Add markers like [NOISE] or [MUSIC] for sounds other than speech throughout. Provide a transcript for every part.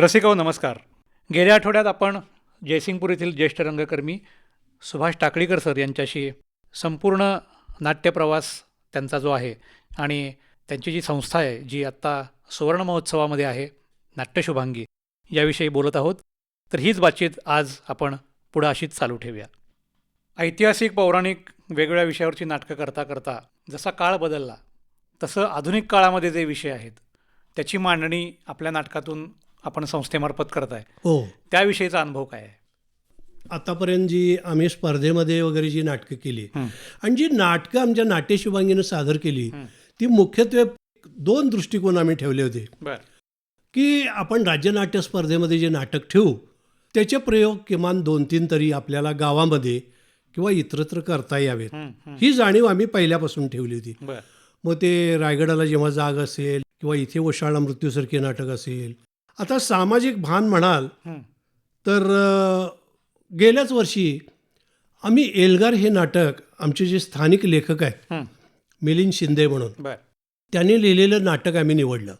रसिकाओ नमस्कार. गेल्या आठवड्यात आपण जयसिंगपूर येथील ज्येष्ठ रंगकर्मी सुभाष टाकळीकर सर यांच्याशी संपूर्ण नाट्यप्रवास त्यांचा जो आहे आणि त्यांची जी संस्था आहे जी आत्ता सुवर्ण महोत्सवामध्ये आहे नाट्यशुभांगी याविषयी बोलत आहोत. तर हीच बातचीत आज आपण पुढं अशीच चालू ठेवूया. ऐतिहासिक पौराणिक वेगवेगळ्या विषयावरची नाटकं करता करता जसा काळ बदलला तसं आधुनिक काळामध्ये जे विषय आहेत त्याची मांडणी आपल्या नाटकातून आपण संस्थेमार्फत करताय. हो. त्याविषयीचा अनुभव काय आहे? आतापर्यंत जी आम्ही स्पर्धेमध्ये वगैरे जी नाटकं केली. आणि जी नाटकं आमच्या नाट्यशुभांगीनं सादर केली. ती मुख्यत्वे दोन दृष्टिकोन आम्ही ठेवले होते. की आपण राज्यनाट्य स्पर्धेमध्ये जे नाटक ठेवू त्याचे प्रयोग किमान दोन तीन तरी आपल्याला गावामध्ये किंवा इतरत्र करता यावेत. ही जाणीव आम्ही पहिल्यापासून ठेवली होती. मग ते रायगडाला जेव्हा जाग असेल किंवा इथे ओशाळा मृत्यूसारखे नाटक असेल आता सामाजिक भान म्हणाल. तर गेल्याच वर्षी आम्ही एल्गार हे नाटक आमचे जे स्थानिक लेखक आहेत हं. मिलिंद शिंदे म्हणून त्यांनी लिहिलेलं नाटक आम्ही निवडलं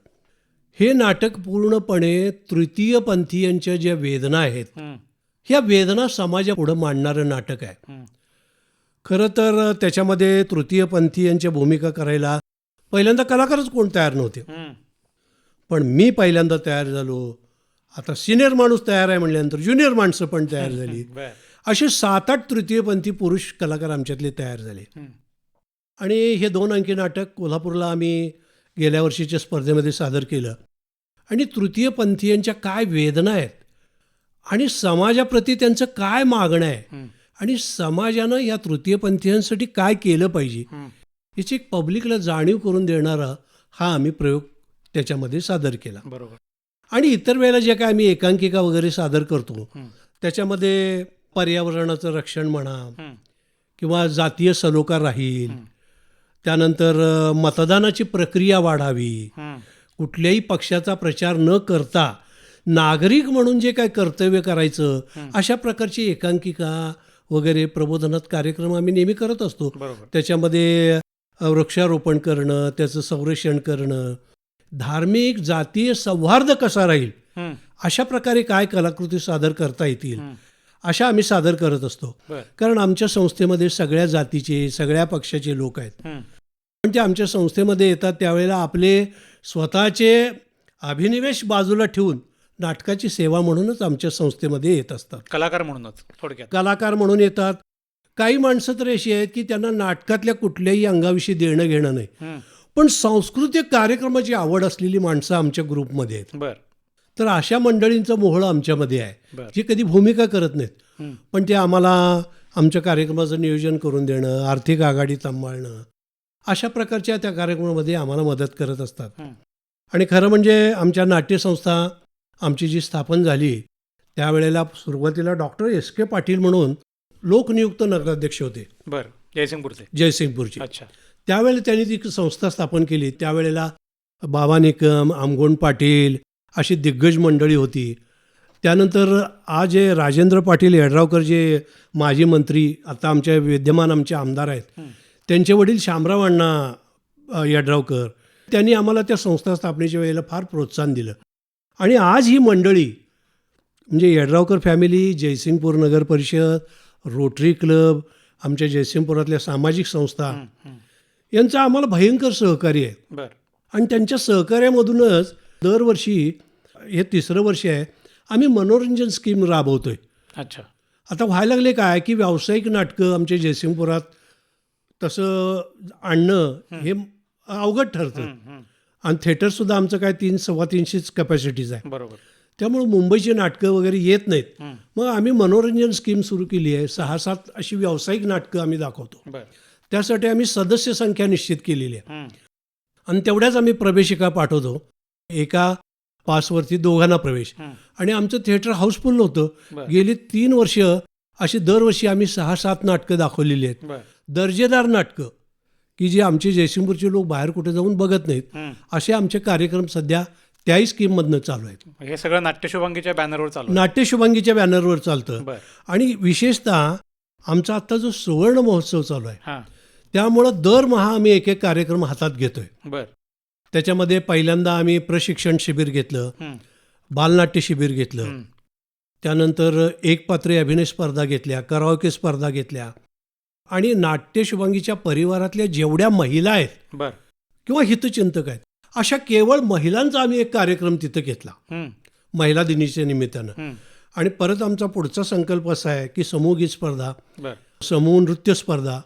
हे नाटक पूर्णपणे तृतीयपंथीयांच्या ज्या वेदना आहेत हं. ह्या वेदना समाजापुढं मांडणारं नाटक आहे हं. खरं तर त्याच्यामध्ये तृतीयपंथीयांच्या भूमिका करायला पहिल्यांदा कलाकारच कोण तयार नव्हते. पण मी पहिल्यांदा तयार झालो. आता सिनियर माणूस तयार आहे म्हणल्यानंतर ज्युनियर माणसं पण तयार [LAUGHS] झाली. असे सात आठ तृतीयपंथी पुरुष कलाकार आमच्यातले तयार झाले. आणि हे दोन अंकी नाटक कोल्हापूरला आम्ही गेल्या वर्षीच्या स्पर्धेमध्ये सादर केलं. आणि तृतीयपंथीयांच्या काय वेदना आहेत? आणि समाजाप्रती त्यांचं काय मागणं आहे. आणि समाजानं या तृतीयपंथीयांसाठी काय केलं पाहिजे. याची एक पब्लिकला जाणीव करून देणारा हा आम्ही प्रयोग त्याच्यामध्ये सादर केला बरोबर आणि इतर वेळेला जे काय आम्ही एकांकिका वगैरे सादर करतो. त्याच्यामध्ये पर्यावरणाचं रक्षण म्हणा. किंवा जातीय सलोखा राहील. त्यानंतर मतदानाची प्रक्रिया वाढावी. कुठल्याही पक्षाचा प्रचार न करता नागरिक म्हणून जे काय कर्तव्य करायचं अशा प्रकारची एकांकिका वगैरे प्रबोधनात कार्यक्रम आम्ही नेहमी करत असतो त्याच्यामध्ये वृक्षारोपण करणं त्याचं संरक्षण करणं धार्मिक जातीय सौहार्द कसा राहील. अशा प्रकारे काय कलाकृती सादर करता येतील. अशा आम्ही सादर करत असतो. कारण आमच्या संस्थेमध्ये सगळ्या जातीचे सगळ्या पक्षाचे लोक आहेत. पण ते आमच्या संस्थेमध्ये येतात त्यावेळेला आपले स्वतःचे अभिनिवेश बाजूला ठेवून नाटकाची सेवा म्हणूनच आमच्या संस्थेमध्ये येत असतात. कलाकार म्हणूनच थोडक्यात. कलाकार म्हणून येतात. काही माणसं तर अशी आहेत की त्यांना नाटकातल्या कुठल्याही अंगाविषयी देणं घेणं नाही. पण सांस्कृतिक कार्यक्रमाची आवड असलेली माणसं आमच्या ग्रुपमध्ये आहेत. बर. तर अशा मंडळींचं मोहळं आमच्यामध्ये आहे जे कधी भूमिका करत नाहीत. पण ते आम्हाला आमच्या कार्यक्रमाचं नियोजन करून देणं आर्थिक आघाडी सांभाळणं अशा प्रकारच्या त्या कार्यक्रमामध्ये आम्हाला मदत करत असतात. आणि खरं म्हणजे आमच्या नाट्यसंस्था आमची जी स्थापन झाली त्यावेळेला सुरुवातीला डॉक्टर एस के पाटील म्हणून लोकनियुक्त नगराध्यक्ष होते. बर. जयसिंगपूरचे. जयसिंगपूरचे. अच्छा. त्यावेळेला त्यांनी ती संस्था स्थापन केली त्यावेळेला बाबा निकम आमगोंड पाटील अशी दिग्गज मंडळी होती त्यानंतर आज जे राजेंद्र पाटील यड्रावकर जे माजी मंत्री आता आमच्या विद्यमान आमचे आमदार आहेत हं. त्यांचे वडील शामराव अण्णा यड्रावकर त्यांनी आम्हाला त्या संस्था स्थापनेच्या वेळेला फार प्रोत्साहन दिलं आणि आज ही मंडळी म्हणजे यड्रावकर फॅमिली जयसिंगपूर नगर परिषद रोटरी क्लब आमच्या जयसिंगपुरातल्या सामाजिक संस्था हं. हं. यांचं आम्हाला भयंकर सहकार्य आहे. बर. आणि त्यांच्या सहकार्यामधूनच दरवर्षी हे तिसरं वर्ष आहे आम्ही मनोरंजन स्कीम राबवतोय. अच्छा. आता व्हायला लागले काय की व्यावसायिक नाटकं आमच्या जयसिंगपुरात तसं आणणं हे. अवघड ठरतं. आणि थिएटरसुद्धा आमचं काय तीन सव्वा तीनशेच कॅपॅसिटीज आहे. बरोबर. त्यामुळे मुंबईची नाटकं वगैरे येत नाहीत. मग आम्ही मनोरंजन स्कीम सुरू केली आहे. सहा सात अशी व्यावसायिक नाटकं आम्ही दाखवतो. बर. त्यासाठी आम्ही सदस्य संख्या निश्चित केलेली आहे. आणि तेवढ्याच आम्ही प्रवेशिका पाठवतो एका पासवरती दोघांना प्रवेश. आणि आमचं थिएटर हाऊसफुल होतं बरं. गेली तीन वर्ष अशी दरवर्षी आम्ही सहा सात नाटकं दाखवलेली आहेत दर्जेदार नाटकं की जे आमचे जयसिंगपूरचे लोक बाहेर कुठे जाऊन बघत नाहीत. असे आमचे कार्यक्रम सध्या त्याही स्कीममधनं चालू आहेत हे सगळं नाट्यशुभांगीच्या बॅनरवर चालू. नाट्यशुभांगीच्या बॅनरवर चालतं आणि विशेषतः आमचा आत्ता जो सुवर्ण महोत्सव चालू आहे त्यामुळं दरमहा आम्ही एक एक कार्यक्रम हातात घेतोय बर त्याच्यामध्ये पहिल्यांदा आम्ही प्रशिक्षण शिबिर घेतलं. बालनाट्य शिबिर घेतलं. त्यानंतर एक पात्रे अभिनय स्पर्धा घेतल्या कराओके स्पर्धा घेतल्या आणि नाट्य शुभांगीच्या परिवारातल्या जेवढ्या महिला आहेत बर किंवा हितचिंतक आहेत अशा केवळ महिलांचा आम्ही एक कार्यक्रम तिथं घेतला. महिला दिनीच्या निमित्तानं. आणि परत आमचा पुढचा संकल्प असा आहे की समूह गीत स्पर्धा समूह नृत्य स्पर्धा.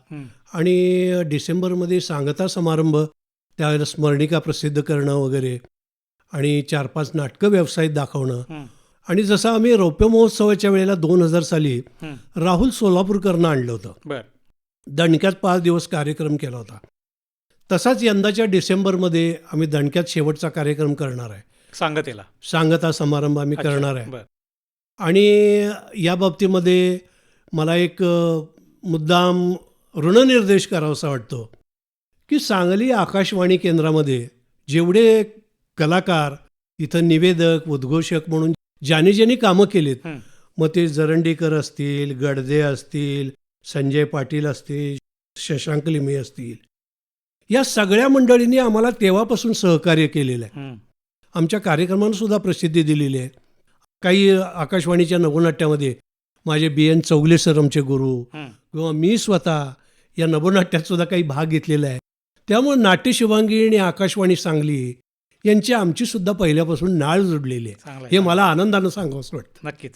आणि डिसेंबरमध्ये सांगता समारंभ त्यावेळेला स्मरणिका प्रसिद्ध करणं वगैरे आणि चार पाच नाटकं व्यवसायात दाखवणं. आणि जसं आम्ही रौप्य महोत्सवाच्या वेळेला दोन हजार साली. राहुल सोलापूरकरनं आणलं होतं दणक्यात पाच दिवस कार्यक्रम केला होता तसाच यंदाच्या डिसेंबरमध्ये आम्ही दणक्यात शेवटचा कार्यक्रम करणार आहे सांगतेला सांगता समारंभ आम्ही. करणार आहे आणि या बाबतीमध्ये मला एक मुद्दाम ऋणनिर्देश करावासा वाटतो की सांगली आकाशवाणी केंद्रामध्ये जेवढे कलाकार इथं निवेदक उद्घोषक म्हणून ज्याने ज्यांनी कामं केलीत. मग ते जरंडीकर असतील गडदे असतील संजय पाटील असतील शशांक लिमे असतील या सगळ्या मंडळींनी आम्हाला तेव्हापासून सहकार्य केलेलं आहे. आमच्या कार्यक्रमांना सुद्धा प्रसिद्धी दिलेली आहे काही आकाशवाणीच्या नवनाट्यामध्ये माझे बी एन चौगले सर आमचे गुरु. किंवा मी स्वतः या नवनाट्यात सुद्धा काही भाग घेतलेला आहे. त्यामुळे नाट्य शुभांगी आणि आकाशवाणी सांगली यांची आमची सुद्धा पहिल्यापासून नाळ जुडलेली आहे. हे. मला आनंदानं सांगावंसं वाटतं. नक्कीच.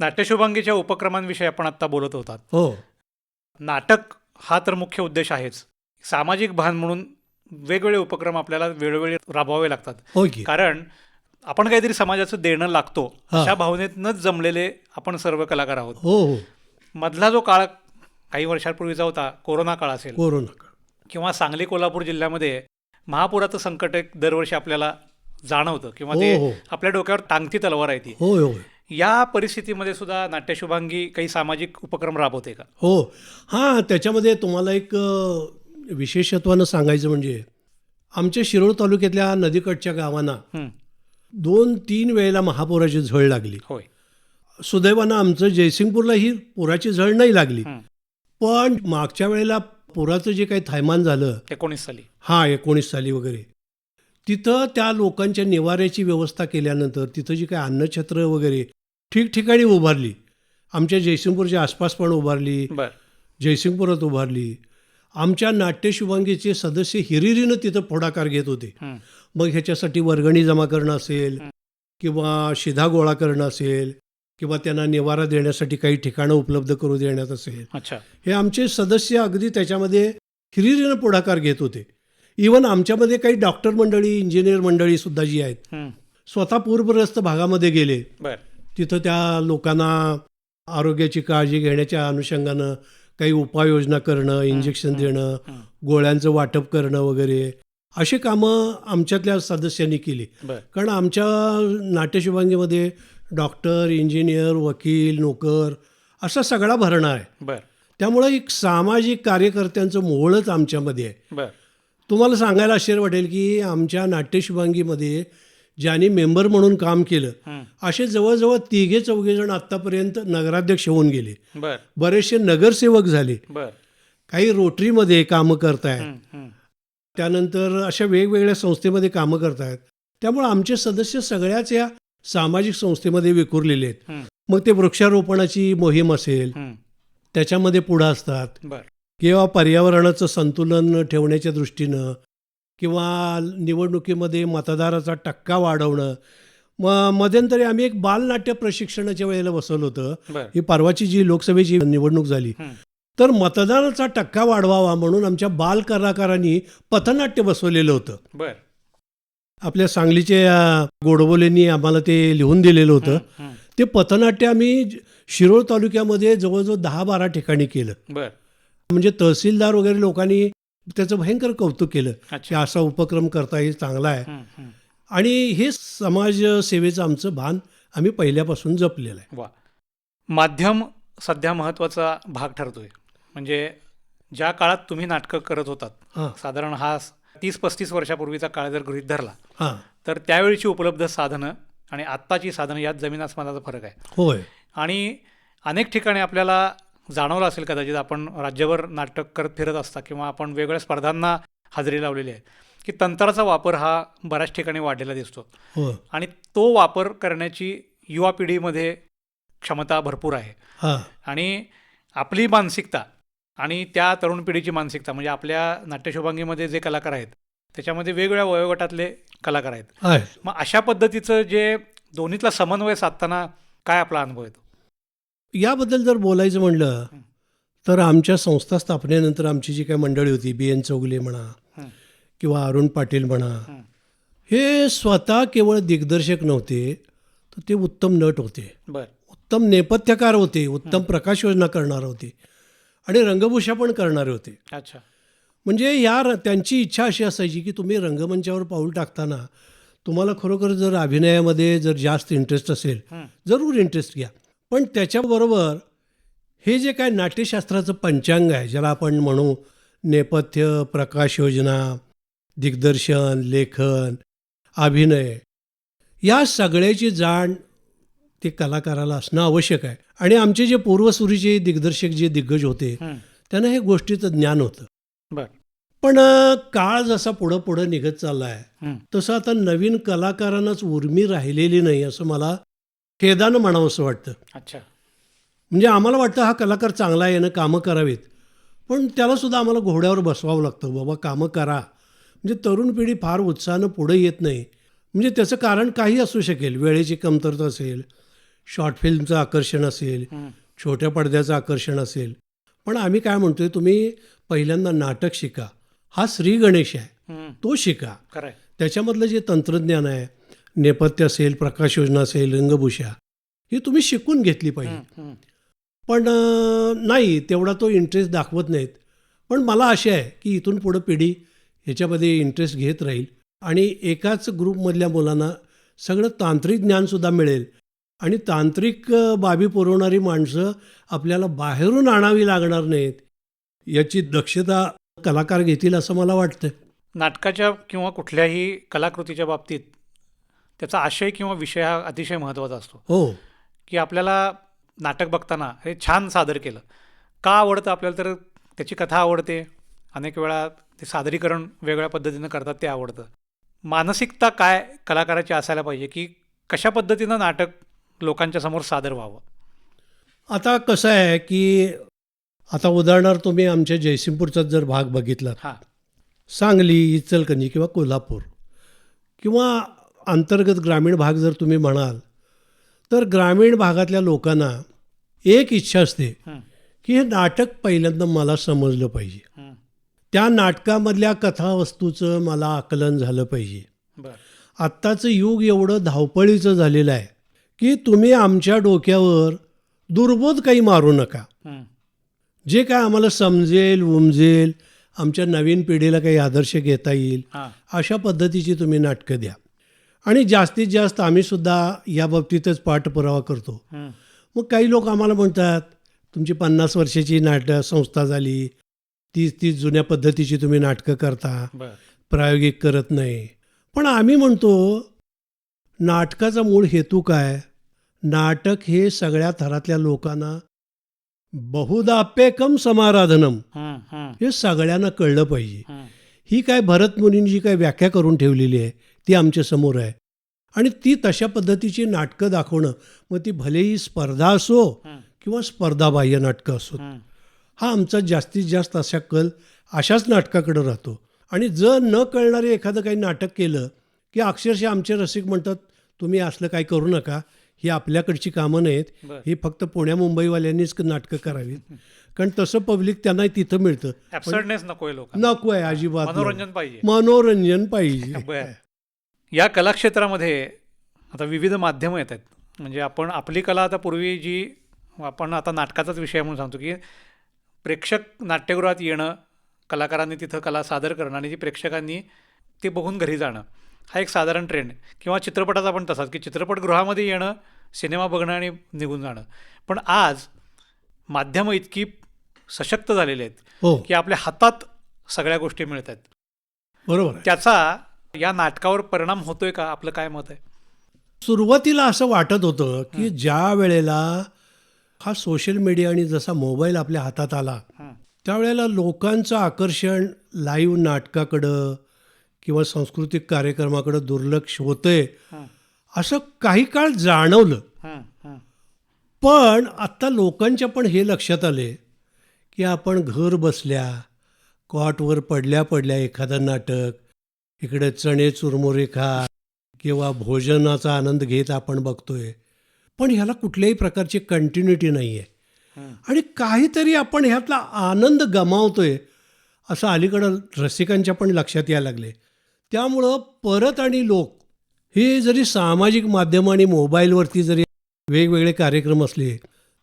नाट्यशुभांगीच्या उपक्रमांविषयी आपण आत्ता बोलत होतात. हो. नाटक हा तर मुख्य उद्देश आहेच. सामाजिक भान म्हणून वेगवेगळे उपक्रम आपल्याला वेळोवेळी राबवावे लागतात. हो की. कारण आपण काहीतरी समाजाचं देणं लागतो. अशा भावनेतनंच जमलेले आपण सर्व कलाकार आहोत. हो हो. मधला जो काळ काही वर्षांपूर्वीचा होता कोरोना काळ असेल. कोरोना काळ. किंवा सांगली कोल्हापूर जिल्ह्यामध्ये महापुराचं संकट एक दरवर्षी आपल्याला जाणवतं किंवा हो, ते हो. आपल्या डोक्यावर टांगती तलवार आहे ती. होय होय. या परिस्थितीमध्ये सुद्धा नाट्यशुभांगी काही सामाजिक उपक्रम राबवते का? हो. हां त्याच्यामध्ये तुम्हाला एक अ, विशेषत्वानं सांगायचं म्हणजे आमच्या शिरोळ तालुक्यातल्या नदीकडच्या गावांना हं, दोन तीन वेळेला महापुराची झळ लागली. होय. सुदैवानं आमचं जयसिंगपूरला ही पुराची झळ नाही लागली. पण मागच्या वेळेला पुराचं जे काही थैमान झालं एकोणीस साली. हा एकोणीस साली वगैरे. तिथं त्या लोकांच्या निवाऱ्याची व्यवस्था केल्यानंतर तिथं जी काही अन्नछत्र वगैरे ठिकठिकाणी उभारली. आमच्या जयसिंगपूरच्या आसपास पण उभारली. जयसिंगपुरात उभारली. आमच्या नाट्यशुभांगीचे सदस्य हिरिरीनं तिथं पुढाकार घेत होते. मग ह्याच्यासाठी वर्गणी जमा करणं असेल. किंवा शिधा गोळा करणं असेल किंवा त्यांना निवारा देण्यासाठी काही ठिकाणं उपलब्ध करू देण्यात असेल. हे आमचे सदस्य अगदी त्याच्यामध्ये हिरिरीनं पुढाकार घेत होते. इवन आमच्यामध्ये काही डॉक्टर मंडळी इंजिनियर मंडळी सुद्धा जी आहेत स्वतः पूरग्रस्त भागामध्ये गेले. तिथं त्या लोकांना आरोग्याची काळजी घेण्याच्या अनुषंगानं काही उपाययोजना करणं इंजेक्शन देणं गोळ्यांचं वाटप करणं वगैरे अशी कामं आमच्यातल्या सदस्यांनी केली. कारण आमच्या नाट्यशुभांगीमध्ये डॉक्टर इंजिनियर वकील नोकर असा सगळा भरणा आहे. त्यामुळं एक सामाजिक कार्यकर्त्यांचं मोहळच आमच्यामध्ये आहे. तुम्हाला सांगायला आश्चर्य वाटेल की आमच्या नाट्यशुभांगीमध्ये ज्यांनी मेंबर म्हणून काम केलं असे जवळजवळ तिघे चौघे जण आत्तापर्यंत नगराध्यक्ष होऊन गेले. बर. बरेचसे नगरसेवक झाले. बर. काही रोटरीमध्ये कामं करतायत. त्यानंतर अशा वेगवेगळ्या संस्थेमध्ये कामं करतायत. त्यामुळे आमचे सदस्य सगळ्याच या सामाजिक संस्थेमध्ये विखुरलेले आहेत. मग ते वृक्षारोपणाची मोहीम असेल त्याच्यामध्ये पुढं असतात. किंवा पर्यावरणाचं संतुलन ठेवण्याच्या दृष्टीनं किंवा निवडणुकीमध्ये मतदाराचा टक्का वाढवणं. मग मध्यंतरी आम्ही एक बालनाट्य प्रशिक्षणाच्या वेळेला बसवलं होतं. ही परवाची जी लोकसभेची निवडणूक झाली. तर मतदानाचा टक्का वाढवावा म्हणून आमच्या बाल कलाकारांनी पथनाट्य बसवलेलं होतं. बर. आपल्या सांगलीचे गोडबोलेंनी आम्हाला ते लिहून दिलेलं होतं. ते पथनाट्य आम्ही शिरोळ तालुक्यामध्ये जवळजवळ दहा बारा ठिकाणी केलं. म्हणजे तहसीलदार वगैरे लोकांनी त्याचं भयंकर कौतुक केलं की असा उपक्रम करता येईल चांगला आहे. आणि हे समाज सेवेचं आमचं भान आम्ही पहिल्यापासून जपलेलं आहे. वा. माध्यम सध्या महत्त्वाचा भाग ठरतोय. म्हणजे ज्या काळात तुम्ही नाटकं करत होतात हां. साधारण हा तीस पस्तीस वर्षापूर्वीचा काळ जर गृहीत धरला तर त्यावेळीची उपलब्ध साधनं आणि आत्ताची साधनं यात जमीन आसमानाचा फरक आहे. होय. आणि अनेक ठिकाणी आपल्याला जाणवलं असेल कदाचित आपण राज्यभर नाटक करत फिरत असता किंवा आपण वेगवेगळ्या स्पर्धांना हजेरी लावलेली आहे की तंत्राचा वापर हा बऱ्याच ठिकाणी वाढलेला दिसतो. हो आणि तो वापर करण्याची युवा पिढीमध्ये क्षमता भरपूर आहे. हां. आणि आपली मानसिकता आणि त्या तरुण पिढीची मानसिकता म्हणजे आपल्या नाट्यशोभांगीमध्ये जे कलाकार आहेत त्याच्यामध्ये वेगवेगळ्या वयोगटातले कलाकार आहेत. आहे मग अशा पद्धतीचं जे दोन्हीतला समन्वय साधताना काय आपला अनुभव येतो? याबद्दल जर बोलायचं म्हणलं तर आमच्या संस्था स्थापनेनंतर आमची जी काही मंडळी होती बी एन चौगुले म्हणा. किंवा अरुण पाटील म्हणा हं. स्वतः केवळ दिग्दर्शक नव्हते तर ते उत्तम नट होते. उत्तम नेपथ्यकार होते उत्तम प्रकाश योजना करणारे होते आणि रंगभूषा पण करणारे होते. अच्छा. म्हणजे या त्यांची इच्छा अशी असायची की तुम्ही रंगमंचावर पाऊल टाकताना तुम्हाला खरोखर जर अभिनयामध्ये जर जास्त इंटरेस्ट असेल. जरूर इंटरेस्ट घ्या. पण त्याच्याबरोबर हे जे काय नाट्यशास्त्राचं पंचांग आहे ज्याला आपण म्हणू नेपथ्य प्रकाश योजना दिग्दर्शन लेखन अभिनय या सगळ्याची जाण ते कलाकाराला असणं आवश्यक आहे आणि आमचे जे पूर्वसुरीचे दिग्दर्शक जे दिग्गज होते. त्यांना हे गोष्टीचं ज्ञान होतं पण काळ जसा पुढं पुढं निघत चालला आहे. तसं आता नवीन कलाकारांनाच उर्मी राहिलेली नाही असं मला खेदानं म्हणावंसं वाटतं. अच्छा. म्हणजे आम्हाला वाटतं हा कलाकार चांगला आहे यानं कामं करावीत. पण त्यालासुद्धा आम्हाला घोड्यावर बसवावं लागतं बाबा कामं करा. म्हणजे तरुण पिढी फार उत्साहानं पुढे येत नाही. म्हणजे त्याचं कारण काही असू शकेल. वेळेची कमतरता असेल शॉर्ट फिल्मचं आकर्षण असेल. छोट्या पडद्याचं आकर्षण असेल. पण आम्ही काय म्हणतोय तुम्ही पहिल्यांदा नाटक शिका. हा श्री गणेश आहे. तो शिका. त्याच्यामधलं जे तंत्रज्ञान आहे नेपथ्य असेल प्रकाश योजना असेल रंगभूषा ही तुम्ही शिकून घेतली पाहिजे. पण नाही तेवढा तो इंटरेस्ट दाखवत नाहीत. पण मला आशा आहे की इथून पुढं पिढी ह्याच्यामध्ये इंटरेस्ट घेत राहील आणि एकाच ग्रुपमधल्या मुलांना सगळं तांत्रिक ज्ञानसुद्धा मिळेल आणि तांत्रिक बाबी पुरवणारी माणसं आपल्याला बाहेरून आणावी लागणार नाहीत याची दक्षता कलाकार घेतील असं मला वाटतं. नाटकाच्या किंवा कुठल्याही कलाकृतीच्या बाबतीत त्याचा आशय किंवा विषय हा अतिशय महत्त्वाचा असतो. हो. की आपल्याला नाटक बघताना हे छान सादर केलं. का आवडतं आपल्याला तर त्याची कथा आवडते. अनेक वेळा ते सादरीकरण वेगळ्या पद्धतीनं करतात ते आवडतं. मानसिकता काय कलाकाराची असायला पाहिजे की कशा पद्धतीनं नाटक लोकांच्या समोर सादर व्हावं? आता कसं आहे की आता उदाहरणार्थ तुम्ही आमच्या जयसिंगपूरचाच जर भाग बघितला हां. सांगली इचलकरंजी किंवा कोल्हापूर किंवा अंतर्गत ग्रामीण भाग जर तुम्ही म्हणाल तर ग्रामीण भागातल्या लोकांना एक इच्छा असते. की हे नाटक पहिल्यांदा मला समजलं पाहिजे. त्या नाटकामधल्या कथावस्तूचं मला आकलन झालं पाहिजे आत्ताचं युग एवढं धावपळीचं झालेलं आहे की तुम्ही आमच्या डोक्यावर दुर्बोध काही मारू नका. जे काय आम्हाला समजेल उमजेल आमच्या नवीन पिढीला काही आदर्श घेता येईल अशा पद्धतीची तुम्ही नाटकं द्या आणि जास्तीत जास्त आम्हीसुद्धा या बाबतीतच पाठपुरावा करतो. मग काही लोक आम्हाला म्हणतात तुमची पन्नास वर्षाची नाटक संस्था झाली. तीस तीस जुन्या पद्धतीची तुम्ही नाटकं करता. प्रायोगिक करत नाही. पण आम्ही म्हणतो नाटकाचा मूळ हेतू काय? नाटक हे सगळ्या थरातल्या लोकांना बहुदाप्यकम समाराधनम. हं. सगळ्यांना कळलं पाहिजे. हं. ही काय भरत मुनींनी जी काय व्याख्या करून ठेवलेली आहे. ती आमच्यासमोर आहे आणि ती तशा पद्धतीची नाटकं दाखवणं मग ती भलेही स्पर्धा असो. किंवा स्पर्धाबाह्य नाटकं असो हं. आमचा जास्तीत जास्त अशा कल अशाच नाटकाकडे राहतो आणि जर न कळणारे एखादं काही नाटक केलं की अक्षरशः आमचे रसिक म्हणतात तुम्ही असलं काही करू नका ही आपल्याकडची कामं नाहीत. ही फक्त पुण्या मुंबईवाल्यांनीच नाटकं करावीत कारण तसं पब्लिक त्यांना तिथं मिळतं नको आहे अजिबात. मनोरंजन पाहिजे मनोरंजन पाहिजे या कलाक्षेत्रामध्ये आता विविध माध्यमं येत आहेत. म्हणजे आपण आपली कला आता पूर्वी जी आपण आता नाटकाचाच विषय म्हणून सांगतो की प्रेक्षक नाट्यगृहात येणं कलाकारांनी तिथं कला सादर करणं आणि ती प्रेक्षकांनी ते बघून घरी जाणं हा एक साधारण ट्रेंड आहे किंवा चित्रपटाचा पण तसाच की चित्रपटगृहामध्ये येणं सिनेमा बघणं आणि निघून जाणं. पण आज माध्यमं इतकी सशक्त झालेली आहेत हो. की आपल्या हातात सगळ्या गोष्टी मिळत आहेत. बरोबर त्याचा या नाटकावर परिणाम होतोय का? आपलं काय मत आहे? सुरुवातीला असं वाटत होतं की ज्या वेळेला हा सोशल मीडिया आणि जसा मोबाईल आपल्या हातात आला. त्यावेळेला लोकांचं आकर्षण लाईव्ह नाटकाकडं किंवा सांस्कृतिक कार्यक्रमाकडे दुर्लक्ष होतंय असं काही काळ जाणवलं. पण आत्ता लोकांच्या पण हे लक्षात आले की आपण घर बसल्या कॉटवर पडल्या पडल्या एखादं नाटक इकडे चणे चुरमुरे खा किंवा भोजनाचा आनंद घेत आपण बघतोय. पण ह्याला कुठल्याही प्रकारची कंटिन्युटी नाही आहे. आणि काहीतरी आपण ह्यातला आनंद गमावतोय असं अलीकडं रसिकांच्या पण लक्षात यायला लागले. त्यामुळं परत आणि लोक हे जरी सामाजिक माध्यम आणि मोबाईलवरती जरी वेगवेगळे कार्यक्रम असले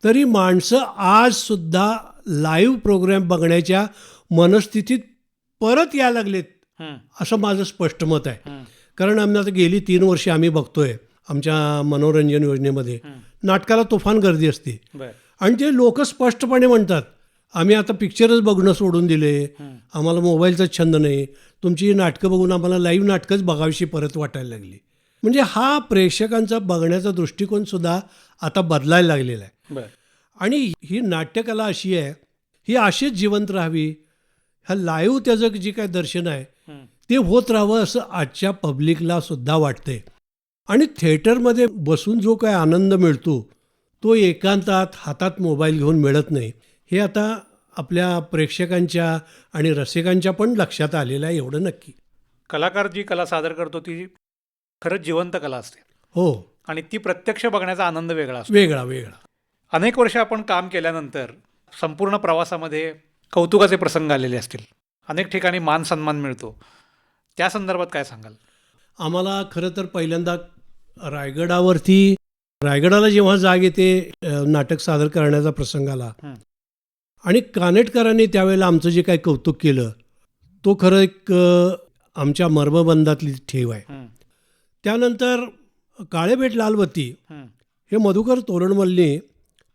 तरी माणसं आजसुद्धा लाईव्ह प्रोग्राम बघण्याच्या मनस्थितीत परत यायला लागलेत. असं माझं स्पष्ट मत आहे. कारण आम्ही आता गेली तीन वर्षे आम्ही बघतोय आमच्या मनोरंजन योजनेमध्ये. नाटकाला तुफान गर्दी असते. आणि ते लोक स्पष्टपणे म्हणतात आम्ही आता पिक्चरच बघणं सोडून दिले. आम्हाला मोबाईलचाच छंद नाही. तुमची नाटकं बघून आम्हाला लाईव्ह नाटकंच बघावीशी परत वाटायला लागली. म्हणजे हा प्रेक्षकांचा बघण्याचा दृष्टिकोन सुद्धा आता बदलायला लागलेला आहे. आणि ही नाट्यकला अशी आहे ही अशीच जिवंत राहावी. ह्या लाईव्ह त्याचं जे काय दर्शन आहे ते होत राहावं असं आजच्या पब्लिकला सुद्धा वाटतंय. आणि थिएटरमध्ये बसून जो काय आनंद मिळतो तो एकांतात हातात मोबाईल घेऊन मिळत नाही. हे आता आपल्या प्रेक्षकांच्या आणि रसिकांच्या पण लक्षात आलेलं आहे एवढं नक्की. कलाकार जी कला सादर करतो ती खरंच जिवंत कला असते. हो. आणि ती प्रत्यक्ष बघण्याचा आनंद वेगळा असतो. वेगळा वेगळा. अनेक वर्ष आपण काम केल्यानंतर संपूर्ण प्रवासामध्ये कौतुकाचे प्रसंग आलेले असतील. अनेक ठिकाणी मान सन्मान मिळतो. त्या संदर्भात काय सांगाल? आम्हाला खरं तर पहिल्यांदा रायगडावरती रायगडाला जेव्हा जाग येते नाटक सादर करण्याचा प्रसंग आला. हं. आणि कानेटकरांनी त्यावेळेला आमचं जे काही कौतुक केलं तो खरं एक आमच्या मर्मबंधातली ठेव आहे. हं, त्यानंतर काळेबेट लालबत्ती हं, हे मधुकर तोरणमलनी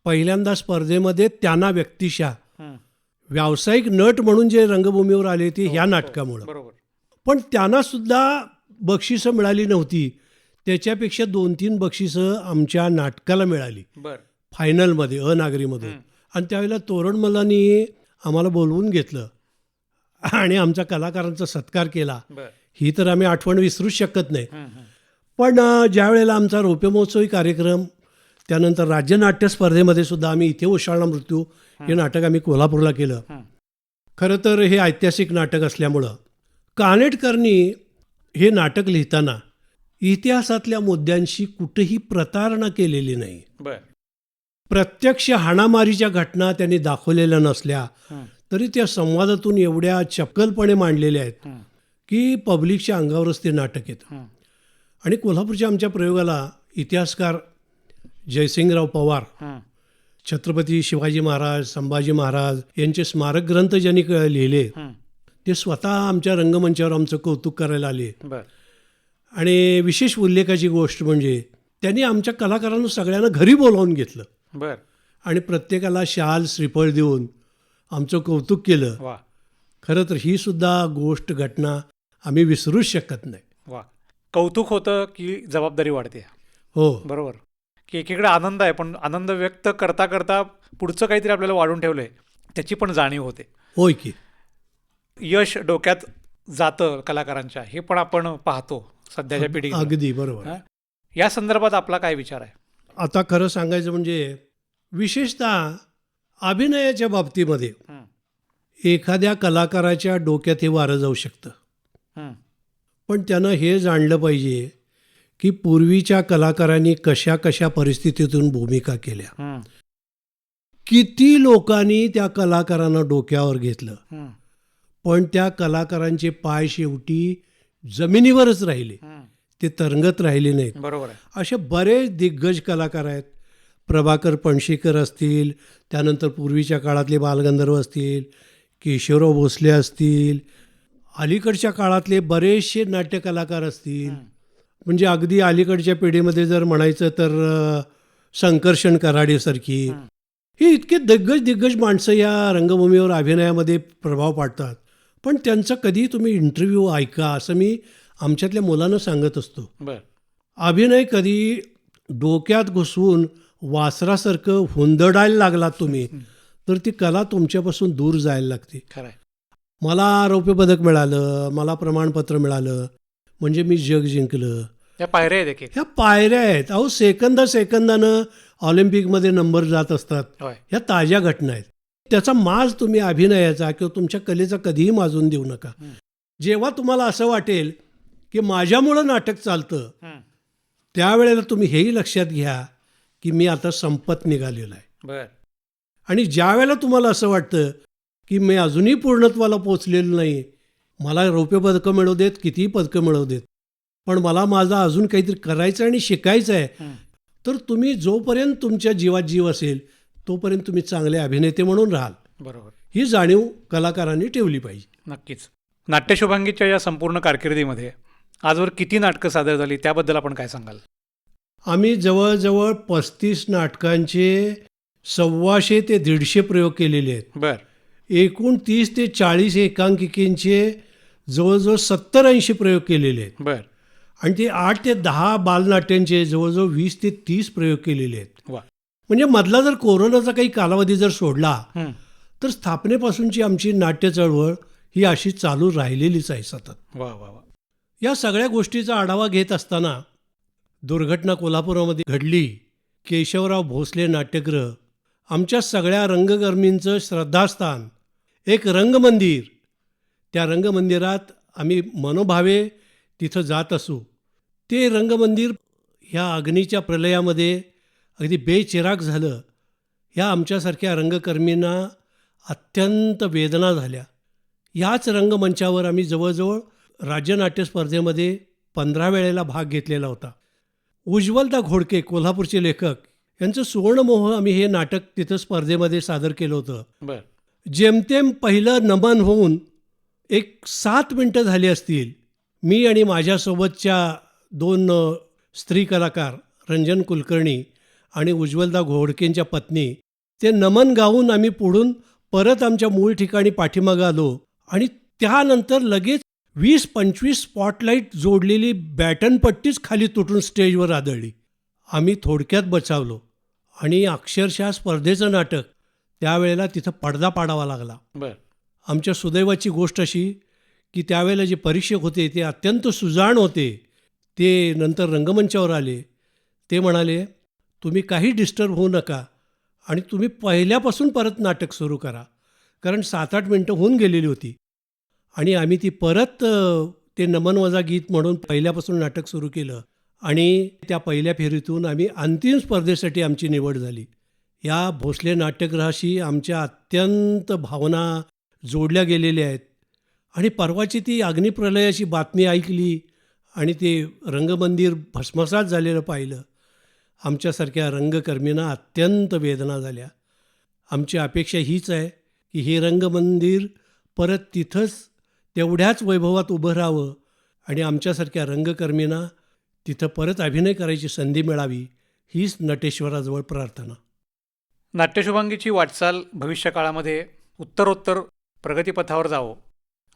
पहिल्यांदा स्पर्धेमध्ये त्यांना व्यक्तिशा हं. व्यावसायिक नट म्हणून जे रंगभूमीवर आले ते ह्या हो, नाटकामुळं. बरोबर. पण त्यांना सुद्धा बक्षिसं मिळाली नव्हती. त्याच्यापेक्षा दोन तीन बक्षिसं आमच्या नाटकाला मिळाली. बर. फायनलमध्ये अनागरीमधून हं. आणि त्यावेळेला तोरणमलांनी आम्हाला बोलवून घेतलं. आणि आमच्या कलाकारांचा सत्कार केला. ही तर आम्ही आठवण विसरूच शकत नाही. पण ज्या वेळेला आमचा रौप्यमहोत्सवी कार्यक्रम त्यानंतर राज्य नाट्य स्पर्धेमध्ये सुद्धा आम्ही इथे उशाळा मृत्यू. हे नाटक आम्ही कोल्हापूरला केलं. खरं तर हे ऐतिहासिक नाटक असल्यामुळं कानेटकरनी हे नाटक लिहिताना इतिहासातल्या मुद्द्यांशी कुठेही प्रतारणा केलेली नाही. प्रत्यक्ष हाणामारीच्या घटना त्यांनी दाखवलेल्या नसल्या तरी त्या संवादातून एवढ्या चपकलपणे मांडलेल्या आहेत की पब्लिकच्या अंगावरच ते नाटक येतं. आणि कोल्हापूरच्या आमच्या प्रयोगाला इतिहासकार जयसिंगराव पवार छत्रपती शिवाजी महाराज संभाजी महाराज यांचे स्मारक ग्रंथ ज्यांनी लिहिले. ते स्वतः आमच्या रंगमंचावर आमचं कौतुक करायला आले. आणि विशेष उल्लेखाची गोष्ट म्हणजे त्यांनी आमच्या कलाकारांना सगळ्यांना घरी बोलावून घेतलं. बर. आणि प्रत्येकाला शाल श्रीफळ देऊन आमचं कौतुक केलं. वा. खरं तर ही सुद्धा गोष्ट घटना आम्ही विसरूच शकत नाही. वा. कौतुक होतं की जबाबदारी वाढते. हो. बरोबर. की एकीकडे आनंद आहे पण आनंद व्यक्त करता करता पुढचं काहीतरी आपल्याला वाढून ठेवलंय त्याची पण जाणीव होते. होय की. यश डोक्यात जातं कलाकारांच्या. हे पण आपण पाहतो सध्याच्या पिढी अगदी बरोबर. या संदर्भात आपला काय विचार आहे? आता खरं सांगायचं म्हणजे विशेषतः अभिनयाच्या बाबतीमध्ये एखाद्या कलाकाराच्या डोक्यात हे वारं जाऊ शकतं. पण त्यानं हे जाणलं पाहिजे की पूर्वीच्या कलाकारांनी कशा कशा परिस्थितीतून भूमिका केल्या. किती लोकांनी त्या कलाकारांना डोक्यावर घेतलं. पण त्या कलाकारांचे पाय शेवटी जमिनीवरच राहिले. ते तरंगत राहिले नाहीत. बरोबर आहे. असे बरेच दिग्गज कलाकार आहेत. प्रभाकर पणशीकर असतील त्यानंतर पूर्वीच्या काळातले बालगंधर्व असतील केशवराव भोसले असतील अलीकडच्या काळातले बरेचसे नाट्य कलाकार असतील. म्हणजे अगदी अलीकडच्या पिढीमध्ये जर म्हणायचं तर संकर्षण कराडेसारखी. ही. इतके दिग्गज दिग्गज माणसं या रंगभूमीवर अभिनयामध्ये प्रभाव पाडतात. पण त्यांचा कधी तुम्ही इंटरव्ह्यू ऐका असं मी आमच्यातल्या मुलांना सांगत असतो. अभिनय कधी डोक्यात घुसवून वासरासारखं हुंदडायला लागलात तुम्ही तर ती कला तुमच्यापासून दूर जायला लागते. मला रौप्य पदक मिळालं मला प्रमाणपत्र मिळालं म्हणजे मी जग जिंकलं. त्या पायऱ्या आहेत ह्या पायऱ्या आहेत. अहो सेकंदा सेकंदानं ऑलिम्पिकमध्ये नंबर जात असतात. होय. ह्या ताज्या घटना आहेत. त्याचा माज तुम्ही अभिनयाचा किंवा तुमच्या कलेचा कधीही माजून देऊ नका. जेव्हा तुम्हाला असं वाटेल की माझ्यामुळं नाटक चालतं. त्यावेळेला तुम्ही हेही लक्षात घ्या की मी आता संपत निघालेलो आहे बर आणि ज्या वेळेला तुम्हाला असं वाटतं की मी अजूनही पूर्णत्वाला पोचलेलो नाही मला रौप्य पदकं मिळवू देत कितीही पदकं मिळवू देत पण मला माझं अजून काहीतरी करायचं आणि शिकायचं आहे. तर तुम्ही जोपर्यंत तुमच्या जीवात जीव असेल तोपर्यंत तुम्ही चांगले अभिनेते म्हणून राहाल. बरोबर. ही जाणीव कलाकारांनी ठेवली पाहिजे. नक्कीच. नाट्यशुभांगीच्या या संपूर्ण कारकिर्दीमध्ये आजवर किती नाटकं सादर झाली त्याबद्दल आपण काय सांगाल? आम्ही जवळजवळ पस्तीस नाटकांचे सव्वाशे ते दीडशे प्रयोग केलेले आहेत. बर. एकूण तीस ते चाळीस एकांकिकेंचे जवळजवळ सत्तर ऐंशी प्रयोग केलेले आहेत. बर. आणि ते आठ ते दहा बालनाट्यांचे जवळजवळ वीस ते तीस प्रयोग केलेले आहेत. वा. म्हणजे मधला जर कोरोनाचा काही कालावधी जर सोडला. तर स्थापनेपासूनची आमची नाट्य चळवळ ही अशी चालू राहिलेलीच आहे सतत. वा वा वा. या सगळ्या गोष्टीचा आढावा घेत असताना दुर्घटना कोल्हापुरामध्ये घडली. केशवराव भोसले नाट्यगृह आमच्या सगळ्या रंगकर्मींचं श्रद्धास्थान एक रंगमंदिर. त्या रंगमंदिरात आम्ही मनोभावे तिथं जात असू. ते रंगमंदिर ह्या अग्नीच्या प्रलयामध्ये अगदी बेचिराग झालं. ह्या आमच्यासारख्या रंगकर्मींना अत्यंत वेदना झाल्या. याच रंगमंचावर आम्ही जवळजवळ राज्यनाट्य स्पर्धेमध्ये पंधरा वेळेला भाग घेतलेला होता. उज्ज्वलदा घोडके कोल्हापूरचे लेखक यांचं सुवर्णमोह आम्ही हे नाटक तिथं स्पर्धेमध्ये सादर केलं होतं. जेमतेम पहिलं नमन होऊन एक सात मिनटं झाली असतील मी आणि माझ्यासोबतच्या दोन स्त्री कलाकार रंजन कुलकर्णी आणि उज्ज्वलदा घोडकेंच्या पत्नी ते नमन गाऊन आम्ही पुढून परत आमच्या मूळ ठिकाणी पाठीमागं आलो आणि त्यानंतर लगेच वीस पंचवीस स्पॉटलाईट जोडलेली बॅटनपट्टीच खाली तुटून स्टेजवर आदळली. आम्ही थोडक्यात बचावलो आणि अक्षरशः स्पर्धेचं नाटक त्यावेळेला तिथं पडदा पाडावा लागला. बर. आमच्या सुदैवाची गोष्ट अशी की त्यावेळेला जे परीक्षक होते ते अत्यंत सुजाण होते. ते नंतर रंगमंचावर आले. ते म्हणाले तुम्ही काही डिस्टर्ब होऊ नका आणि तुम्ही पहिल्यापासून परत नाटक सुरू करा. कारण सात आठ मिनटं होऊन गेलेली होती आणि आम्ही ती परत ते नमनवजा गीत म्हणून पहिल्यापासून नाटक सुरू केलं आणि त्या पहिल्या फेरीतून आम्ही अंतिम स्पर्धेसाठी आमची निवड झाली. या भोसले नाट्यगृहाशी आमच्या अत्यंत भावना जोडल्या गेलेल्या आहेत आणि परवाची ती अग्निप्रलयाची बातमी ऐकली आणि ते रंगमंदिर भस्मसात झालेलं पाहिलं. आमच्यासारख्या रंगकर्मींना अत्यंत वेदना झाल्या. आमची अपेक्षा हीच आहे की हे रंगमंदिर परत तिथंच तेवढ्याच वैभवात उभं राहावं आणि आमच्यासारख्या रंगकर्मींना तिथं परत अभिनय करायची संधी मिळावी हीच नटेश्वराजवळ प्रार्थना. नाट्यशुभांगीची वाटचाल भविष्य काळामध्ये उत्तरोत्तर प्रगतीपथावर जावं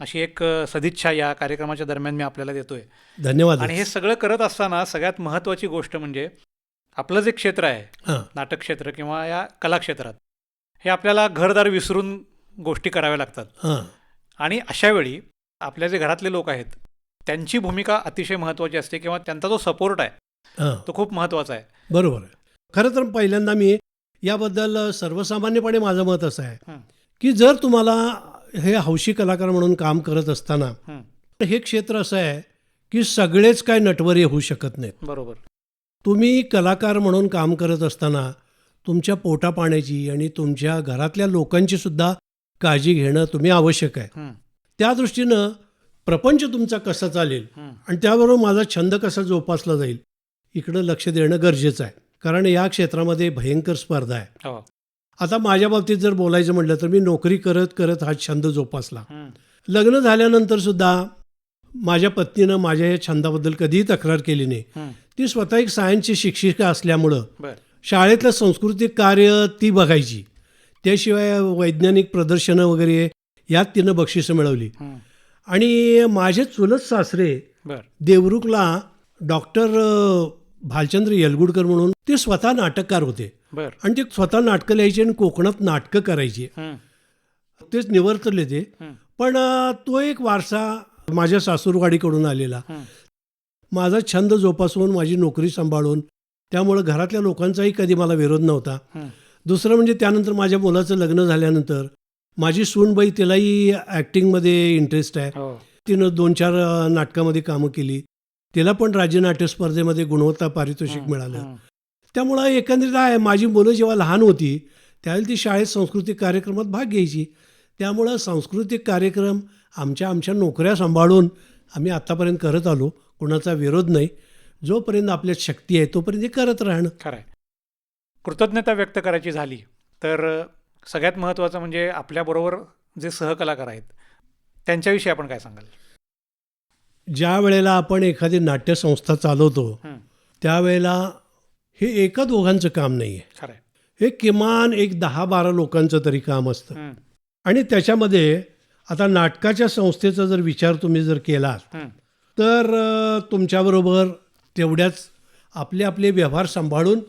अशी एक सदिच्छा या कार्यक्रमाच्या दरम्यान मी आपल्याला देतोय. धन्यवाद आणि हे सगळं करत असताना सगळ्यात महत्त्वाची गोष्ट म्हणजे आपलं जे क्षेत्र आहे हां. नाटक क्षेत्र किंवा या कलाक्षेत्रात हे आपल्याला घरदार विसरून गोष्टी कराव्या लागतात. हां. आणि अशा वेळी आपल्या जे घरातले लोक आहेत त्यांची भूमिका अतिशय महत्त्वाची असते किंवा त्यांचा जो सपोर्ट आहे हां. तो खूप महत्त्वाचा आहे. बरोबर खरं तर पहिल्यांदा मी याबद्दल सर्वसामान्यपणे माझं मत असं आहे. की जर तुम्हाला हे हौशी कलाकार म्हणून काम करत असताना हे. क्षेत्र असं आहे की सगळेच काय नटवरे होऊ शकत नाहीत. बरोबर. तुम्ही कलाकार म्हणून काम करत असताना तुमच्या पोटापाण्याची आणि तुमच्या घरातल्या लोकांची सुद्धा काळजी घेणं तुम्ही आवश्यक आहे. त्या दृष्टीनं प्रपंच तुमचा कसा चालेल आणि त्याबरोबर माझा छंद कसा जोपासला जाईल इकडं लक्ष देणं गरजेचं आहे. कारण या क्षेत्रामध्ये भयंकर स्पर्धा आहे. हो. आता माझ्या बाबतीत जर बोलायचं म्हटलं तर मी नोकरी करत करत हा छंद जोपासला. लग्न झाल्यानंतर सुद्धा माझ्या पत्नीनं माझ्या या छंदाबद्दल कधीही तक्रार केली नाही. ती स्वतः एक सायन्सची शिक्षिका असल्यामुळं शाळेतलं सांस्कृतिक कार्य ती बघायची. त्याशिवाय वैज्ञानिक प्रदर्शनं वगैरे यात तिनं बक्षिसं मिळवली. आणि माझे चुलत सासरे देवरुखला डॉक्टर भालचंद्र येलगुडकर म्हणून ते स्वतः नाटककार होते. आणि ते स्वतः नाटकं लिहायचे आणि कोकणात नाटकं करायचे. तेच निवर्तले ते. पण तो एक वारसा माझ्या सासूरवाडीकडून आलेला. माझा छंद जोपासून माझी नोकरी सांभाळून त्यामुळं घरातल्या लोकांचाही कधी मला विरोध नव्हता. दुसरं म्हणजे त्यानंतर माझ्या मुलाचं लग्न झाल्यानंतर माझी सूनबाई तिलाही ॲक्टिंगमध्ये इंटरेस्ट आहे. हो. तिनं दोन चार नाटकामध्ये कामं केली. तिला पण राज्य नाट्य स्पर्धेमध्ये गुणवत्ता पारितोषिक मिळालं. त्यामुळं एकंदरीत आहे माझी मुलं जेव्हा लहान होती त्यावेळी ती शाळेत सांस्कृतिक कार्यक्रमात भाग घ्यायची. त्यामुळं सांस्कृतिक कार्यक्रम आमच्या आमच्या नोकऱ्या सांभाळून आम्ही आत्तापर्यंत करत आलो. कोणाचा विरोध नाही. जोपर्यंत आपल्यात शक्ती आहे तोपर्यंत हे करत राहणं. खरं आहे. कृतज्ञता व्यक्त करायची झाली तर सगळ्यात महत्त्वाचं म्हणजे आपल्याबरोबर जे सहकलाकार आहेत त्यांच्याविषयी आपण काय सांगाल? ज्या वेळेला आपण एखादी नाट्यसंस्था चालवतो. त्यावेळेला हे एका दोघांचं काम नाही आहे. खरं हे किमान एक दहा बारा लोकांचं तरी काम असतं. आणि त्याच्यामध्ये आता नाटकाच्या संस्थेचा जर विचार तुम्ही जर केलात. तर तुमच्याबरोबर तेवढ्याच आपले आपले व्यवहार सांभाळून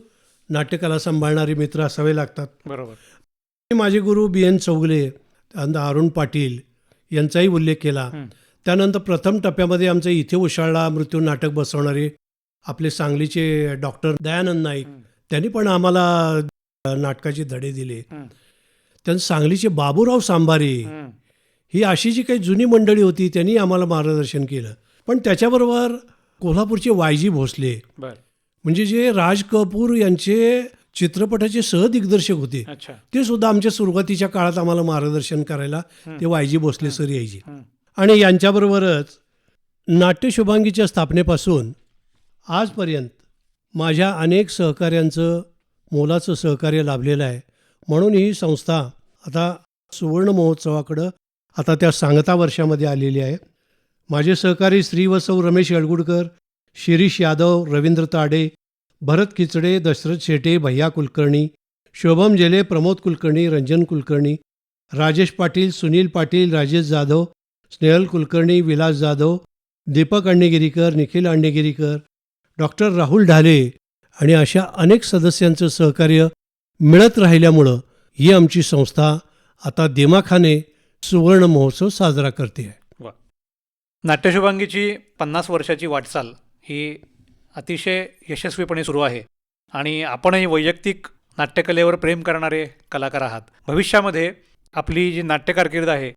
नाट्यकला सांभाळणारे मित्र असावे लागतात बरोबर माझे गुरु बी एन चौगले त्यानंतर अरुण पाटील यांचाही उल्लेख केला. त्यानंतर प्रथम टप्प्यामध्ये आमचं इथे उशाळला मृत्यू नाटक बसवणारे आपले सांगलीचे डॉक्टर दयानंद नाईक. त्यांनी पण आम्हाला नाटकाचे धडे दिले. त्यांनी सांगलीचे बाबूराव सांबारे हं. ही अशी जी काही जुनी मंडळी होती त्यांनी आम्हाला मार्गदर्शन केलं पण त्याच्याबरोबर कोल्हापूरचे वायजी भोसले. म्हणजे जे राज कपूर यांचे चित्रपटाचे सहदिग्दर्शक होते. ते सुद्धा आमच्या सुरुवातीच्या काळात आम्हाला मार्गदर्शन करायला. ते वायजी भोसले सर यायचे. आणि यांच्याबरोबरच नाट्य शुभांगीच्या स्थापनेपासून आजपर्यंत माझ्या अनेक सहकाऱ्यांचं मोलाचं सहकार्य लाभलेलं आहे. म्हणून ही संस्था आता सुवर्ण महोत्सवाकडं आता त्या सांगता वर्षामध्ये आलेली आहे. माझे सहकारी श्री व सौ रमेश येळगुडकर शिरीष यादव रवींद्र ताडे भरत खिचडे दशरथ शेटे भैया कुलकर्णी शोभम जेले प्रमोद कुलकर्णी रंजन कुलकर्णी राजेश पाटील सुनील पाटील राजेश जाधव स्नेहल कुलकर्णी विलास जाधव दीपक अण्णेगिरीकर निखिल अण्णेगिरीकर डॉक्टर राहुल ढाले आणि अशा अनेक सदस्यांचं सहकार्य मिळत राहिल्यामुळं ही आमची संस्था आता दिमाखाने सुवर्ण महोत्सव साजरा करते आहे. नाट्यशुभांगीची पन्नास वर्षाची वाटचाल ही अतिशय यशस्वीपणे सुरू आहे. आणि आपणही वैयक्तिक नाट्यकलेवर प्रेम करणारे कलाकार आहात. भविष्यामध्ये आपली जी नाट्यकारकीर्द आहे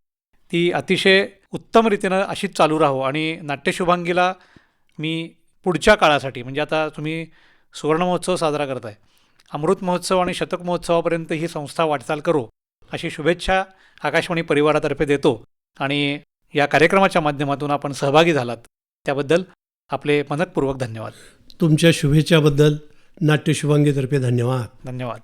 ती अतिशय उत्तम रीतीनं अशीच चालू राहो. आणि नाट्यशुभांगीला मी पुढच्या काळासाठी म्हणजे आता तुम्ही सुवर्ण महोत्सव साजरा करताय अमृत महोत्सव आणि शतक महोत्सवापर्यंत ही संस्था वाटचाल करो अशी शुभेच्छा आकाशवाणी परिवारातर्फे देतो. आणि या कार्यक्रमाच्या माध्यमातून आपण सहभागी झालात. त्याबद्दल आपले मनपूर्वक धन्यवाद. तुमच्या शुभेच्छाबद्दल नाट्य शुभांगीतर्फे धन्यवाद. धन्यवाद.